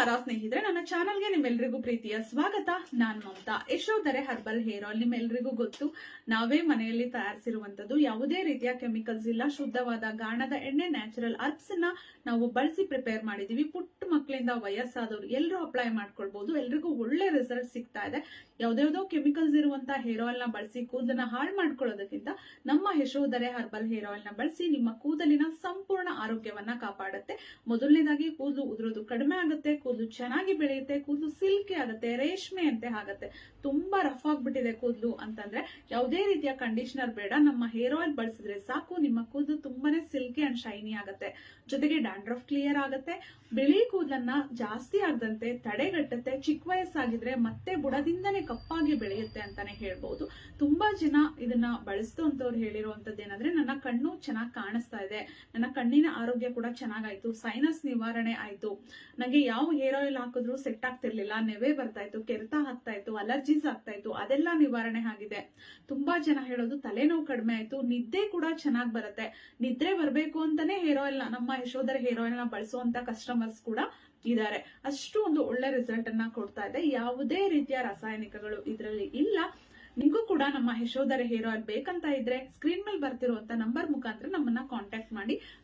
ನಮಸ್ಕಾರ ಸ್ನೇಹಿತರೆ, ನನ್ನ ಚಾನಲ್ಗೆ ನಿಮ್ಮೆಲ್ಲರಿಗೂ ಪ್ರೀತಿಯ ಸ್ವಾಗತ. ನಾನು Mamata. Yashodhare herbal hair oil ನಿಮ್ಮೆಲ್ಲರಿಗೂ ಗೊತ್ತು. ನಾವೇ ಮನೆಯಲ್ಲಿ ತಯಾರಿಸಿರುವಂತದ್ದು ಯಾವುದೇ ರೀತಿಯ ಕೆಮಿಕಲ್ಸ್ ಇಲ್ಲ. ಶುದ್ಧವಾದ ಗಾಣದ ಎಣ್ಣೆ ನ್ಯಾಚುರಲ್ ಅರ್ಬ್ಸ್ನ ನಾವು ಬಳಸಿ ಪ್ರಿಪೇರ್ ಮಾಡಿದೀವಿ. ಪುಟ್ಟ ಮಕ್ಕಳಿಂದ ವಯಸ್ಸಾದವರು ಎಲ್ಲರೂ ಅಪ್ಲೈ ಮಾಡ್ಕೊಳ್ಬಹುದು ಎಲ್ರಿಗೂ ಒಳ್ಳೆ ರಿಸಲ್ಟ್ ಸಿಗ್ತಾ ಇದೆ. ಯಾವ್ದಾವ್ದೋ ಕೆಮಿಕಲ್ಸ್ ಇರುವಂತಹ ಹೇರ್ ಆಯಿಲ್ನ ಬಳಸಿ ಕೂದಲನ್ನ ಹಾಳು ಮಾಡ್ಕೊಳ್ಳೋದಕ್ಕಿಂತ ನಮ್ಮ ಯಶೋಧರೆ ಹರ್ಬಲ್ ಹೇರ್ ಆಯಿಲ್ನ ಬಳಸಿ ನಿಮ್ಮ ಕೂದಲಿನ ಸಂಪೂರ್ಣ ಆರೋಗ್ಯವನ್ನ ಕಾಪಾಡುತ್ತೆ. ಮೊದಲನೇದಾಗಿ ಕೂದಲು ಉದುರೋದು ಕಡಿಮೆ ಆಗುತ್ತೆ. ಕೂದಲು ಚೆನ್ನಾಗಿ ಬೆಳೆಯುತ್ತೆ, ಕೂದಲು ಸಿಲ್ಕಿ ಆಗುತ್ತೆ, ರೇಷ್ಮೆ ಅಂತೆ ಆಗುತ್ತೆ. ತುಂಬಾ ರಫ್ ಆಗ್ಬಿಟ್ಟಿದೆ ಕೂದಲು ಅಂತಂದ್ರೆ ಯಾವುದೇ ರೀತಿಯ ಕಂಡೀಷನರ್ ಬೇಡ. ನಮ್ಮ ಹೇರ್ ಆಯಿಲ್ ಬಳಸಿದ್ರೆ ಸಾಕು, ನಿಮ್ಮ ಕೂದಲು ತುಂಬಾನೇ ಅಂಡ್ ಶೈನಿ ಆಗುತ್ತೆ. ಜೊತೆಗೆ ಡ್ಯಾಂಡ್ರಫ್ ಕ್ಲಿಯರ್ ಆಗುತ್ತೆ. ಬಿಳಿ ಕೂದಲನ್ನ ಜಾಸ್ತಿ ಆಗದಂತೆ ತಡೆಗಟ್ಟುತ್ತೆ. ಚಿಕ್ಕ ವಯಸ್ಸಾಗಿದ್ರೆ ಮತ್ತೆ ಬುಡದಿಂದನೇ ಕಪ್ಪಾಗಿ ಬೆಳೆಯುತ್ತೆ ಅಂತಾನೆ ಹೇಳ್ಬಹುದು ತುಂಬಾ ಜನ ಇದನ್ನ ಬಳಸಿದಂತವ್ರು ಹೇಳಿರುವಂತದ್ದು ಏನಂದ್ರೆ, ನನ್ನ ಕಣ್ಣು ಚೆನ್ನಾಗಿ ಕಾಣಿಸ್ತಾ ಇದೆ. ನನ್ನ ಕಣ್ಣಿನ ಆರೋಗ್ಯ ಕೂಡ ಚೆನ್ನಾಗಾಯ್ತು. ಸೈನಸ್ ನಿವಾರಣೆ ಆಯ್ತು. ನನಗೆ ಯಾವ ಹೇರ್ ಆಯಿಲ್ ಹಾಕಿದ್ರು ಸೆಟ್ ಆಗ್ತಿರ್ಲಿಲ್ಲ. ನೆವೆ ಬರ್ತಾ ಇತ್ತು ಕೆರೆತ ಆಗ್ತಾ ಇತ್ತು ಅಲರ್ಜೀಸ್ ಆಗ್ತಾ ಇತ್ತು ಅದೆಲ್ಲ ನಿವಾರಣೆ ಆಗಿದೆ. ತುಂಬಾ ಜನ ಹೇಳೋದು ತಲೆನೋವು ಕಡಿಮೆ ಆಯ್ತು. ನಿದ್ದೆ ಕೂಡ ಚೆನ್ನಾಗಿ ಬರುತ್ತೆ. ನಿದ್ರೆ ಬರಬೇಕು ಅಂತಾನೆ ಹೇರ್ ಆಯಿಲ್ ನಮ್ಮ ಯಶೋಧರ ಹೇರ್ ಆಯಿಲ್ನ ಬಳಸುವಂತ ಕಸ್ಟಮರ್ಸ್ ಕೂಡ ಇದ್ದಾರೆ. ಅಷ್ಟು ಒಂದು ಒಳ್ಳೆ ರಿಸಲ್ಟ್ ಅನ್ನ ಕೊಡ್ತಾ ಇದೆ. ಯಾವುದೇ ರೀತಿಯ ರಾಸಾಯನಿಕಗಳು ಇದರಲ್ಲಿ ಇಲ್ಲ. ನಿಮಗೂ ಕೂಡ ನಮ್ಮ ಯಶೋಧರ ಹೇರ್ ಬೇಕಂತ ಇದ್ರೆ ಸ್ಕ್ರೀನ್ ಮೇಲೆ ಬರ್ತಿರುವಂತ ನಂಬರ್ ಮುಖಾಂತರ ನಮ್ಮನ್ನ ಕಾಂಟ್ಯಾಕ್ಟ್ ಮಾಡಿ.